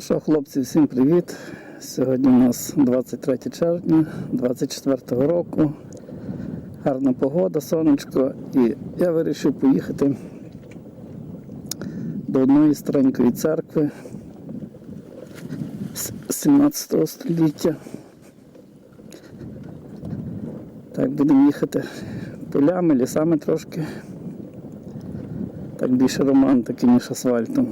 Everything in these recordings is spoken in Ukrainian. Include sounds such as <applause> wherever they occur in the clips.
Що, хлопці, всім привіт! Сьогодні у нас 23 червня 24 року. Гарна погода, сонечко. І я вирішив поїхати до одної старенької церкви з 17 століття. Так, будемо їхати полями, лісами трошки. Так більше романтики, ніж асфальтом.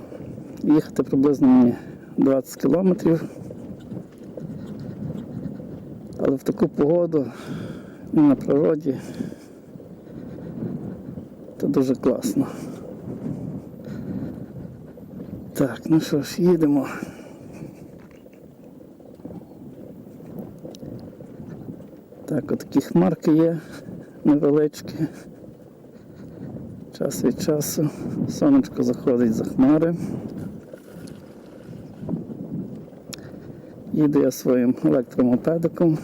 Їхати приблизно мені 20 кілометрів. Але в таку погоду і на природі це дуже класно. Так, ну що ж, їдемо. Так, от такі хмарки є невеличкі. Час від часу сонечко заходить за хмари. Їду я своїм електромопедиком.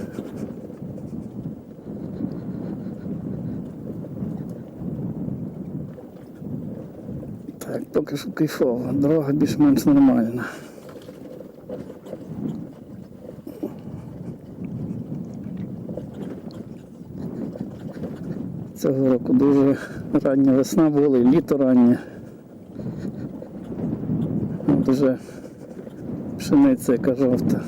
Так, поки що кайфово, дорога більш-менш нормальна. Цього року дуже рання весна була і літо раннє. Дуже пшениця яка жовта.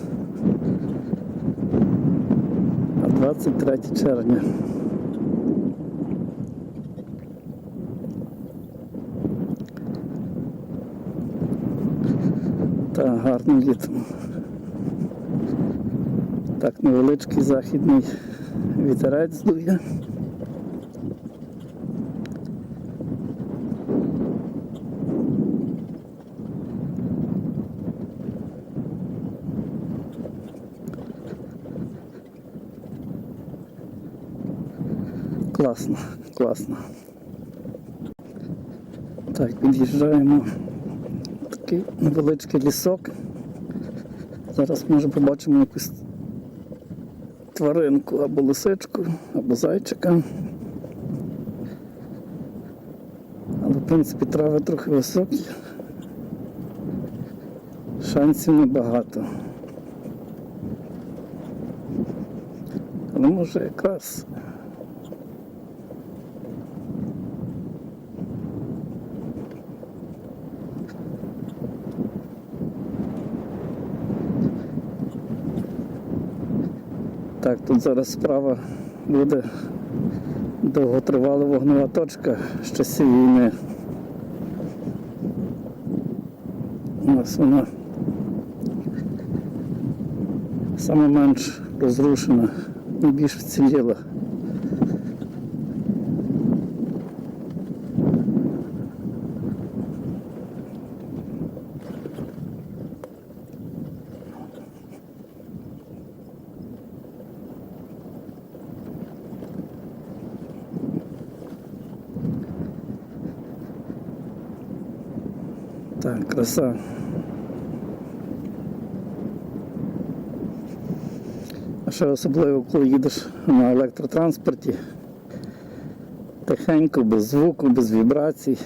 А 23 червня. Та гарним літом. Так, невеличкий західний вітерець дує. Класно, класно. Так, під'їжджаємо такий невеличкий лісок. Зараз може побачимо якусь тваринку або лисичку, або зайчика. Але в принципі трави трохи високі. Шансів небагато. Але може якраз Так, тут зараз справа буде довготривала вогнева точка з часів війни. Ось вона саме менш розрушена, найбільш вціліла. Так, краса. А ще особливо, коли їдеш на електротранспорті, тихенько, без звуку, без вібрацій,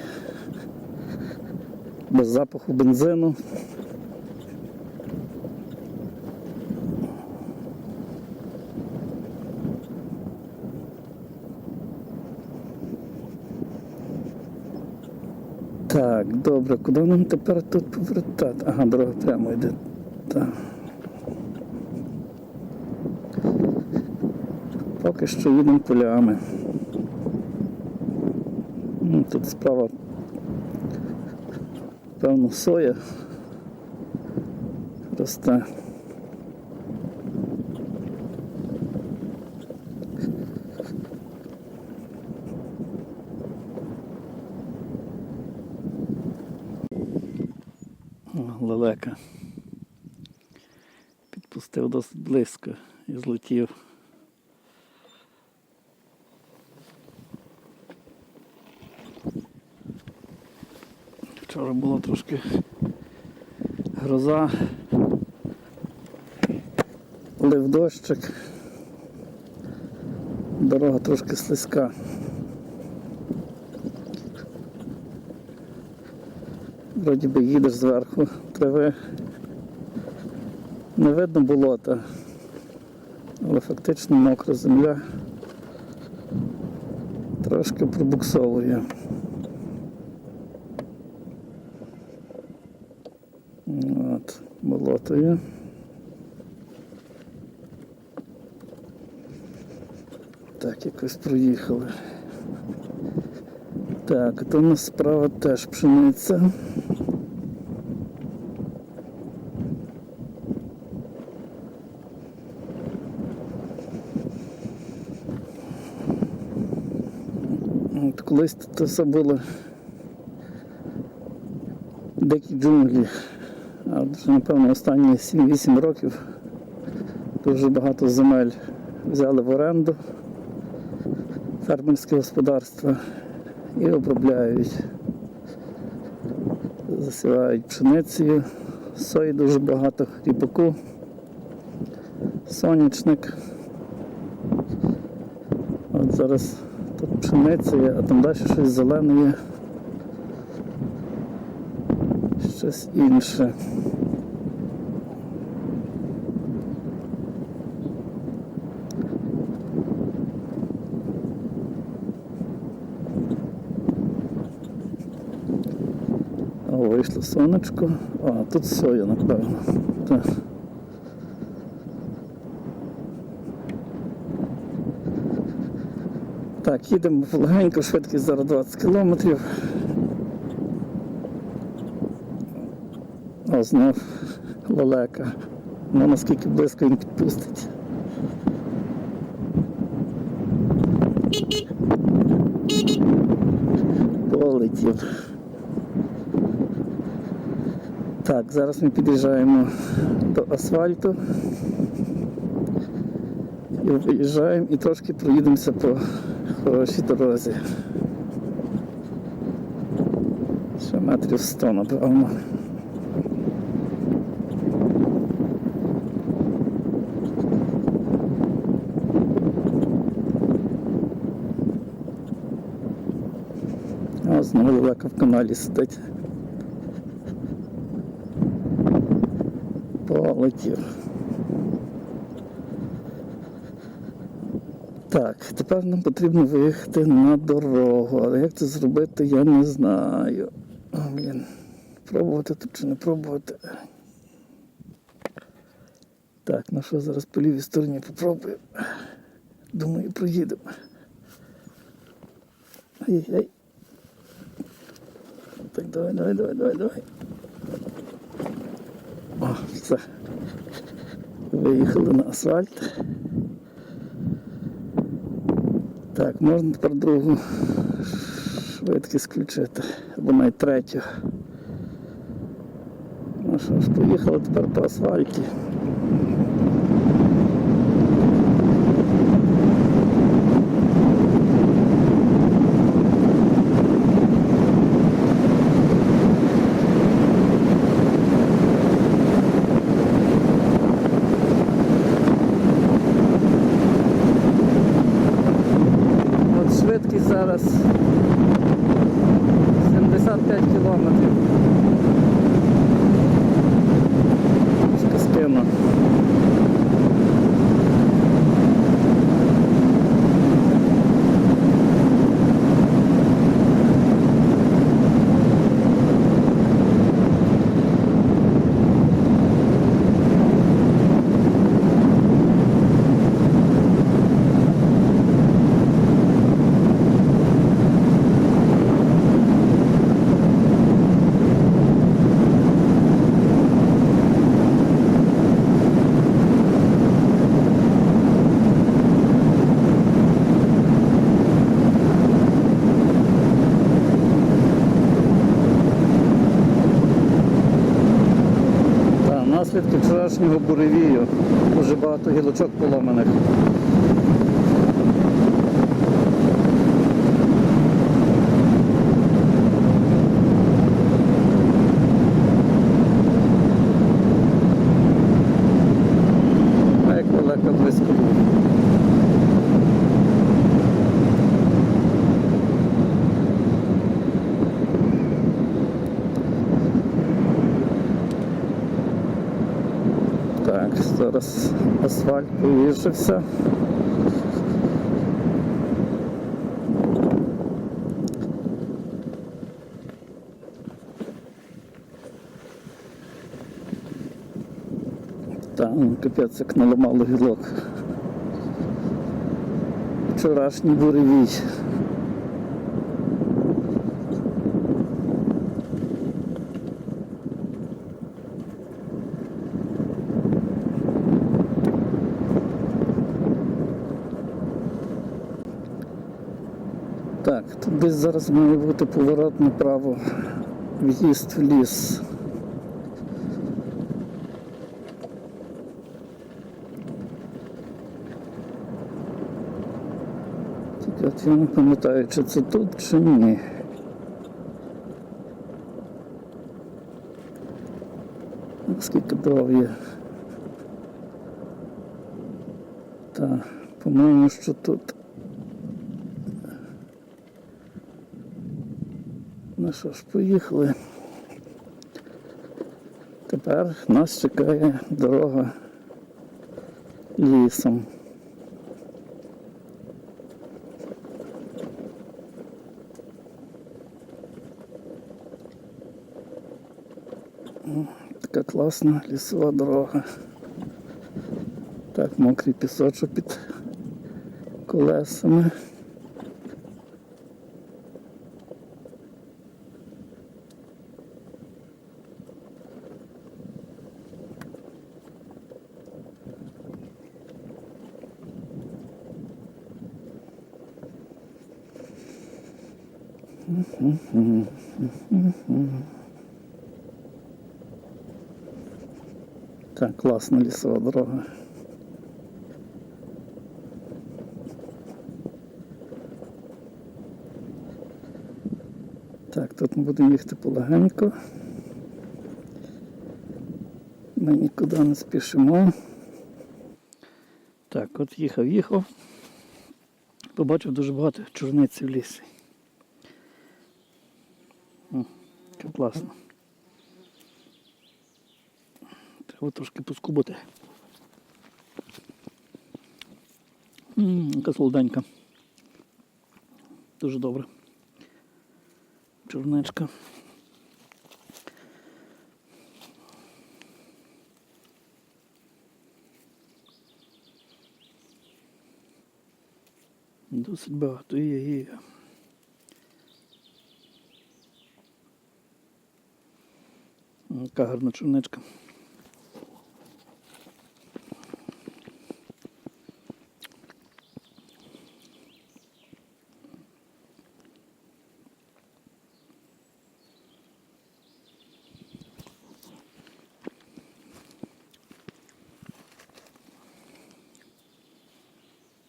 без запаху бензину. Так, добре, куди нам тепер тут повертати? Ага, дорога прямо йде. Так. Поки що їдемо полями. Ну, Тут справа певно соя росте. О, Лелека. Підпустив досить близько і злетів. Вчора була трошки гроза, лив дощик, дорога трошки слизька. Вроді би їдеш зверху трави, Не видно болота, але фактично мокра земля трошки пробуксовує. От, болото є. Так, якось проїхали. Так, то у нас справа теж пшениця. От колись тут все було дикі джунглі. А вже, напевно, останні 7-8 років дуже багато земель взяли в оренду фермерське господарства і обробляють. Засівають пшеницею, сої дуже багато, ріпаку, сонячник. От зараз є, а там далі щось зелене є. Щось інше. О, вийшло сонечко. А, тут соя, напевно. Так. Так, їдемо легенько, швидкість зараз 20 кілометрів. О, знов лелека. Ну наскільки близько він підпустить. Полетів. Так, зараз ми під'їжджаємо до асфальту. І виїжджаємо і трошки проїдемося по хорошій дорозі. Ще метрів 100, напевно. А знову далеко в каналі сидить. Полетів. Так, тепер нам потрібно виїхати на дорогу. Але як це зробити, я не знаю. О, блін. Пробувати тут чи не пробувати. Так, ну що, зараз по лівій стороні попробую. Думаю, проїдемо. Ай-яй. Так, давай, давай, давай, давай, давай. О, все. Виїхали на асфальт. Так, можна тепер другу швидкість включити, або навіть третю. Ну що ж, поїхали тепер по асфальті. От швидкість зараз 75 кілометрів. Скину. Та, наслідки буревію. Дуже багато гілочок поломаних. А як далеко близько був. Так, зараз асфальт повішився. Та, ну капець, як наламало гілок. Вчорашній буревій. Так, тут десь зараз має бути поворот направо, в'їзд в ліс. Тільки от я не пам'ятаю, чи це тут, чи ні. Скільки дров є. Так, по-моєму, що тут. Ну що ж, поїхали. Тепер нас чекає дорога лісом. Така класна лісова дорога. Так, мокрий пісочок під колесами. Так, класна лісова дорога. Так, тут ми будемо їхати полегенько. Ми нікуди не спішимо. Так, от їхав, їхав. Побачив дуже багато чорниці в лісі. О, Як класно. Треба трошки поскубати. Яка солоденька. Дуже добре. Чорничка. Досить багато є, є. Яка гарна чорничка.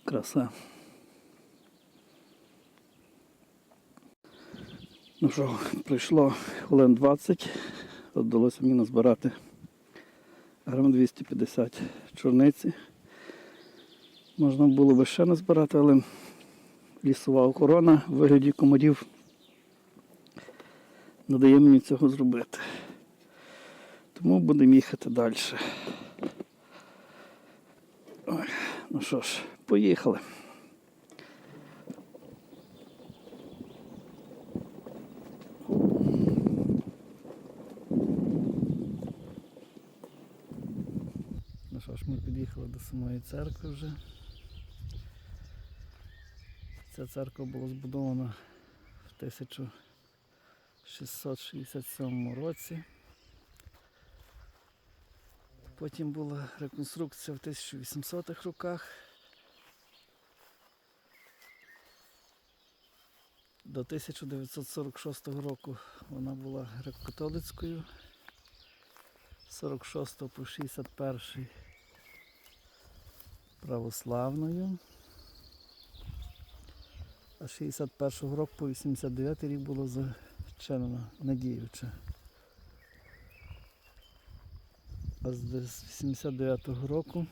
Краса. Ну що, пройшло хвилин 20, вдалося мені назбирати грам 250 чорниці. Можна було би ще назбирати, але лісова охорона в вигляді комарів не дає мені цього зробити. Тому будемо їхати далі. Ой, ну що ж, поїхали. Ну що ж, ми під'їхали до самої церкви вже. Ця церква була збудована в 1667 році. Потім була реконструкція в 1800-х роках. До 1946 року вона була греко-католицькою. З 46 по 61 православною. А з 61 року по 89 рік було зачинено надіюче. А з 89-го року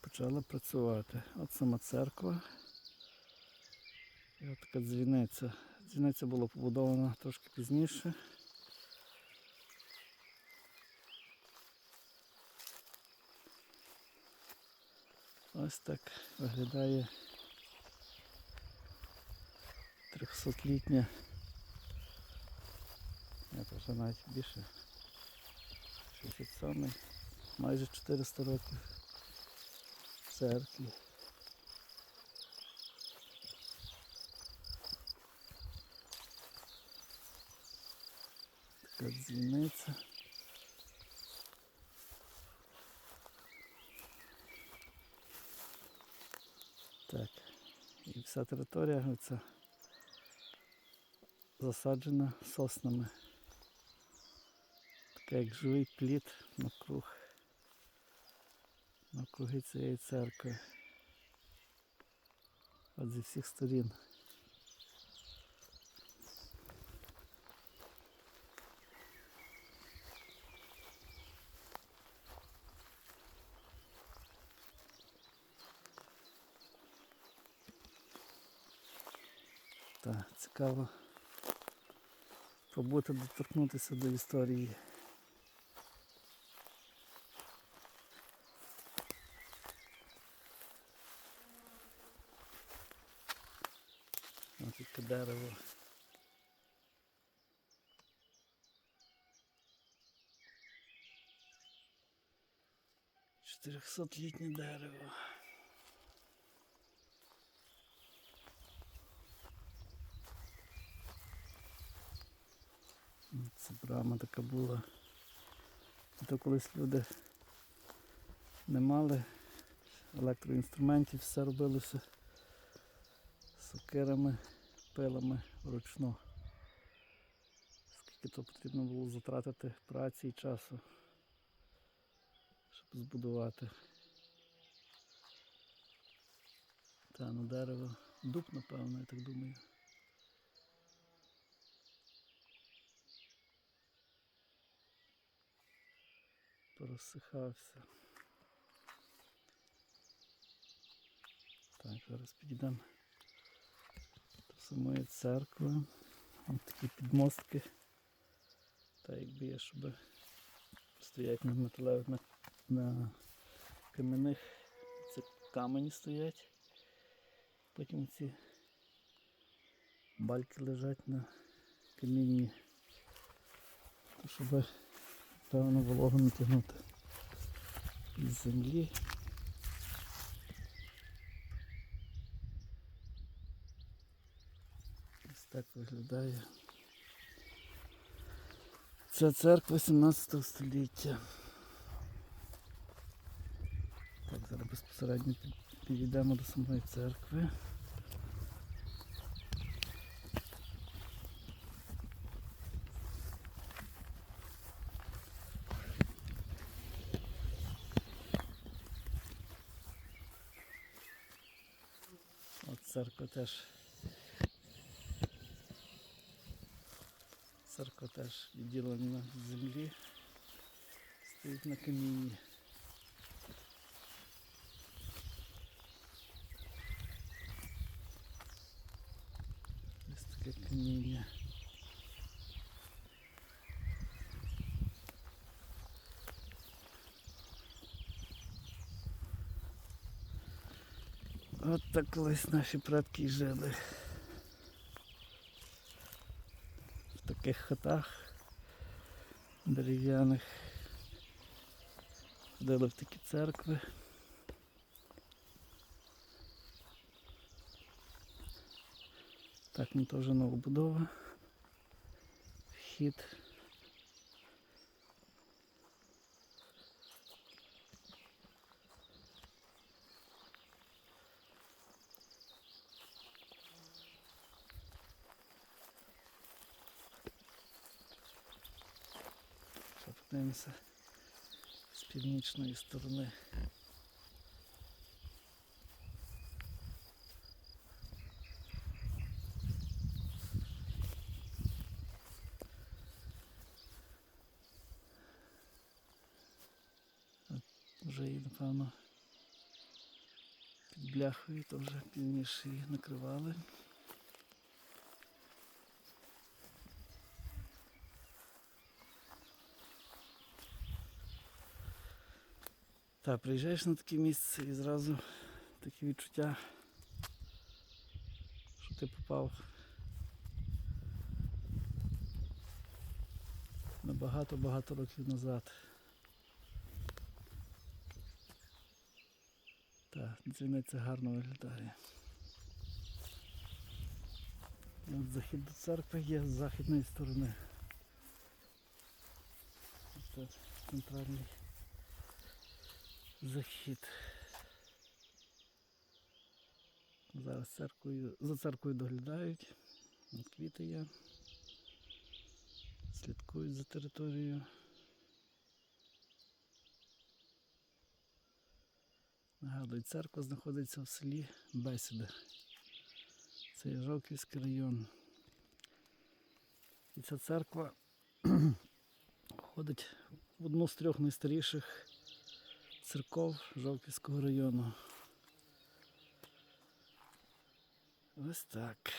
почала працювати. От сама церква. І от така дзвіниця. Дзвіниця була побудована трошки пізніше. Ось так виглядає 300-літня. Ні, то вже навіть більше. 67 майже 400 років церкві. Така дзвіниця. Вся територія оця засаджена соснами. Така як живий плід навкруг. Навкруги цієї церкви. От зі всіх сторін. Так, цікаво побути доторкнутися до історії. Ось таке дерево. Чотирьохсотлітнє дерево. Це брама така була. То колись люди не мали електроінструментів, все робилося сокирами, пилами вручну. Скільки то потрібно було затратити праці і часу, щоб збудувати. Та на дерево. Дуб, напевно, я так думаю. Порозсихався. Так, зараз підійдемо до самої церкви. Ось такі підмостки. Та якби є, щоб стоять на металевих на, на кам'яних це камені стоять. Потім ці бальки лежать на камінні. Щоб певно вологу натягнути із землі. Ось так виглядає. Ця церква 17 століття. Так, зараз безпосередньо підійдемо до самої церкви. церква теж. Церква теж відділена з землі. Стоїть на камінні. Ось таке каміння. От так колись наші предки жили. В таких хатах дерев'яних. Ходили в такі церкви. Так, ну вже новобудова. Вхід. Ще з північної сторони. Вже її, напевно, під бляхою, то вже пізніше її накривали. Так, приїжджаєш на таке місце і зразу таке відчуття, що ти попав на багато-багато років назад. Так, дзвіниця гарно виглядає. От захід до церкви є з західної сторони. Ось Тут центральний захід. Зараз церквою, за церквою доглядають. Квіти є. Слідкують за територією. Нагадую, церква знаходиться в селі Бесіди. Це Жовківський район. І ця церква <clears throat> входить в одну з трьох найстаріших церков Жовківського району. Ось так.